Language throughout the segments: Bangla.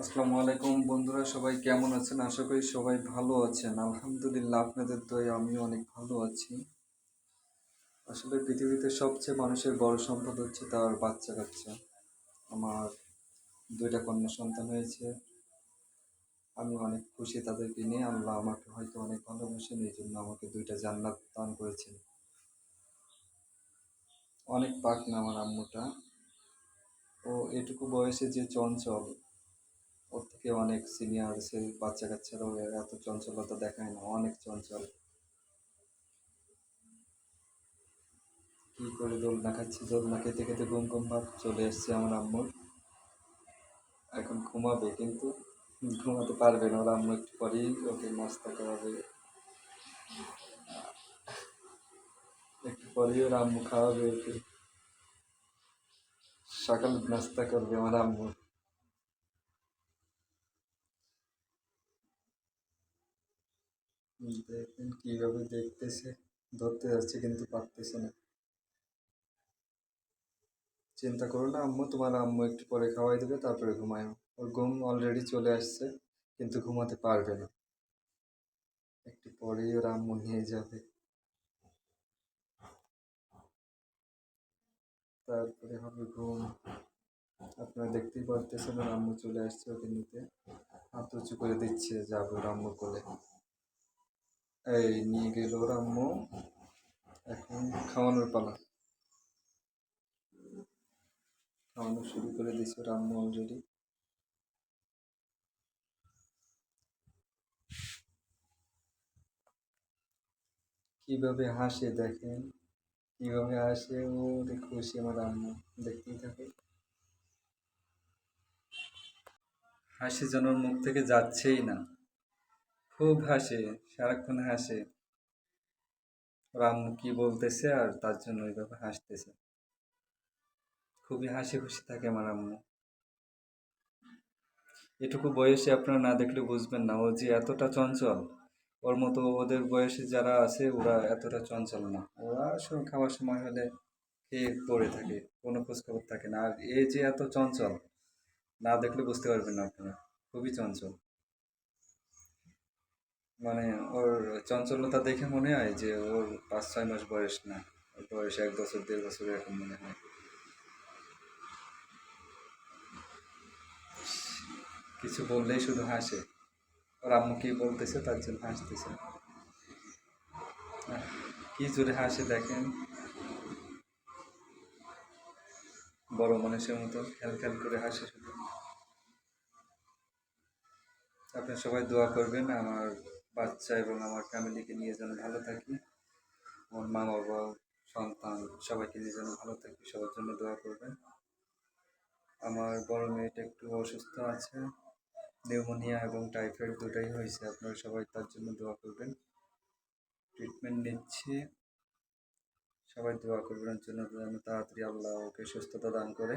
আসসালামু আলাইকুম বন্ধুরা, সবাই কেমন আছেন? আশা করি সবাই ভালো আছেন। আলহামদুলিল্লাহ, আপনাদের দয়ে আমিও অনেক ভালো আছি। আসলে পৃথিবীতে সবচেয়ে মানুষের বড় সম্পদ হচ্ছে তার বাচ্চা কাচ্চা। আমার দুইটা কন্যা সন্তান হয়েছে। আমি অনেক খুশি তাদেরকে নিয়ে। আল্লাহ আমাকে হয়তো অনেক ভালোবাসেন এই জন্য আমাকে দুইটা জান্নাত দান করেছেন। অনেক পাক না আমার আম্মুটা। ও এটুকু বয়সে যে চঞ্চল থেকে অনেক সিনিয়র সে বাচ্চা কাচ্চারাও এত চঞ্চলতা দেখায় না, অনেক চঞ্চল। কি করে দোলনা খাচ্ছি দোলনা খেতে খেতে ঘুম ঘুম ভাব চলে এসছে আমার আম্মুর। এখন ঘুমাবে কিন্তু ঘুমাতে পারবে না, ওর আম্মু একটু পরেই ওকে নাস্তা করাবে একটু পরেই ওর আম্মু খাওয়াবে ওকে। সকাল নাস্তা করবে আমার আম্মু। দেখেন কীভাবে দেখতেছে, ধরতে যাচ্ছে কিন্তু পারতেছে না। চিন্তা করো না আম্মু, তোমার আম্মু একটু পরে খাওয়াই দেবে, তারপরে ঘুমায়ও ওর ঘুম অলরেডি চলে আসছে, কিন্তু ঘুমাতে পারবে না। একটু পরেই ওর আম্মু নিয়ে যাবে। তারপরে হবে ঘুম। আপনারা দেখতেই পারতেছেন আম্মু চলে আসছে ওকে নিতে। হাত উঁচু করে দিচ্ছে, যাবে আম্মু কোলে। এই নিয়ে গেল ওর আম্মু এখন খাওয়ানোর পালা। খাওয়ানো শুরু করে দিয়েছে ওর আম্মু অলরেডি কীভাবে হাসে দেখেন? কীভাবে হাসে? ও খুশি আমার আম্মু। দেখতেই থাকে। হাসি যেন মুখ থেকে যাচ্ছেই না। খুব হাসে, সারাক্ষণ হাসে। আম্মু কি বলতেছে আর তার জন্য ওইভাবে হাসতেছে। খুবই হাসি খুশি থাকে আমার আম্মু এটুকু বয়সে আপনারা না দেখলে বুঝবেন না। ও যে এতটা চঞ্চল, ওর মতো ওদের বয়সে যারা আছে ওরা এতটা চঞ্চল না। ওরা খাওয়ার সময় হলে খেয়ে পড়ে থাকে, কোনো খোঁজখবর থাকে না। আর এ যে এত চঞ্চল, না দেখলে বুঝতে পারবেন না আপনারা। খুবই চঞ্চল। মানে ওর চঞ্চলতা দেখে মনে হয় যে ওর পাঁচ, ছয় মাস বয়স না। ওর বয়স এক বছর, দেড় বছর এরকম মনে হয়। কিছু বললেই শুধু হাসে। ওর আম্মু কি বলতেছে তার জন্য হাসতেছে কি জোরে হাসে দেখেন। বড় মানুষের মতো খেল খেল করে হাসে শুধু। আপনি সবাই দোয়া করবেন, আমার বাচ্চা এবং আমার ফ্যামিলিকে নিয়ে যেন ভালো থাকি। আমার মা, বাবা, সন্তান সবাইকে নিয়ে যেন ভালো থাকি, সবার জন্য দোয়া করবেন। আমার বড় মেয়েটা একটু অসুস্থ আছে নিউমোনিয়া এবং টাইফয়েড দুটাই হয়েছে, আপনারা সবাই তার জন্য দোয়া করবেন। ট্রিটমেন্ট নিচ্ছি। সবাই দোয়া করবেন জন্য যেন তাড়াতাড়ি আল্লাহ ওকে সুস্থতা দান করে।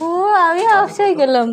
ও আমি হাফসাই গেলাম।